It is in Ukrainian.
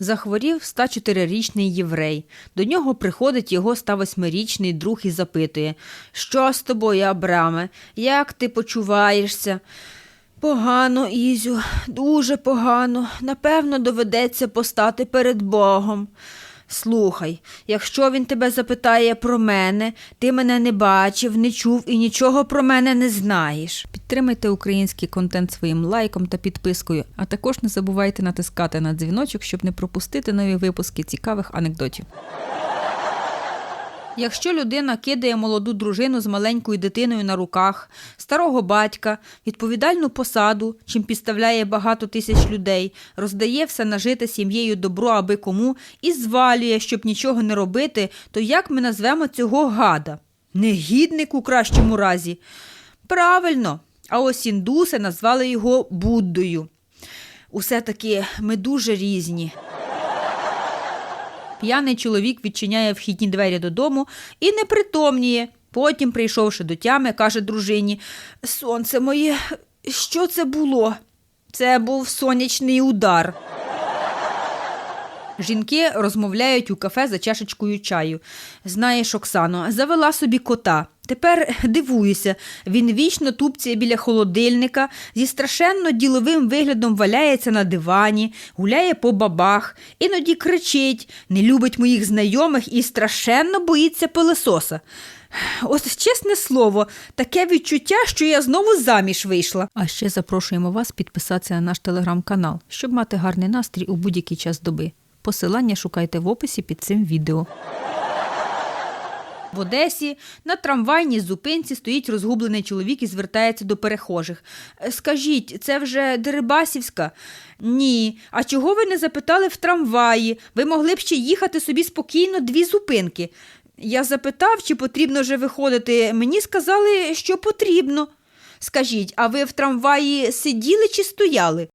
Захворів 104-річний єврей. До нього приходить його 108-річний друг і запитує: Що з тобою, Абраме? Як ти почуваєшся? Погано, Ізю, дуже погано. Напевно, доведеться постати перед Богом. Слухай, якщо він тебе запитає про мене, ти мене не бачив, не чув і нічого про мене не знаєш. Підтримайте український контент своїм лайком та підпискою, а також не забувайте натискати на дзвіночок, щоб не пропустити нові випуски цікавих анекдотів. Якщо людина кидає молоду дружину з маленькою дитиною на руках, старого батька, відповідальну посаду, чим підставляє багато тисяч людей, роздає все нажите сім'єю добро аби кому і звалює, щоб нічого не робити, то як ми назвемо цього гада? Негідник у кращому разі. Правильно, а ось індуси назвали його Буддою. Усе таки ми дуже різні. П'яний чоловік відчиняє вхідні двері додому і не притомніє. Потім, прийшовши до тями, каже дружині: Сонце моє, що це було? Це був сонячний удар. Жінки розмовляють у кафе за чашечкою чаю. Знаєш, Оксано, завела собі кота. Тепер дивуюся, він вічно тупцяє біля холодильника, зі страшенно діловим виглядом валяється на дивані, гуляє по бабах, іноді кричить, не любить моїх знайомих і страшенно боїться пилососа. Ось чесне слово, таке відчуття, що я знову заміж вийшла. А ще запрошуємо вас підписатися на наш телеграм-канал, щоб мати гарний настрій у будь-який час доби. Посилання шукайте в описі під цим відео. В Одесі на трамвайній зупинці стоїть розгублений чоловік і звертається до перехожих. «Е, Скажіть, це вже Дерибасівська? Ні. А чого ви не запитали в трамваї? Ви могли б ще їхати собі спокійно дві зупинки. Я запитав, чи потрібно вже виходити. Мені сказали, що потрібно. Скажіть, а ви в трамваї сиділи чи стояли?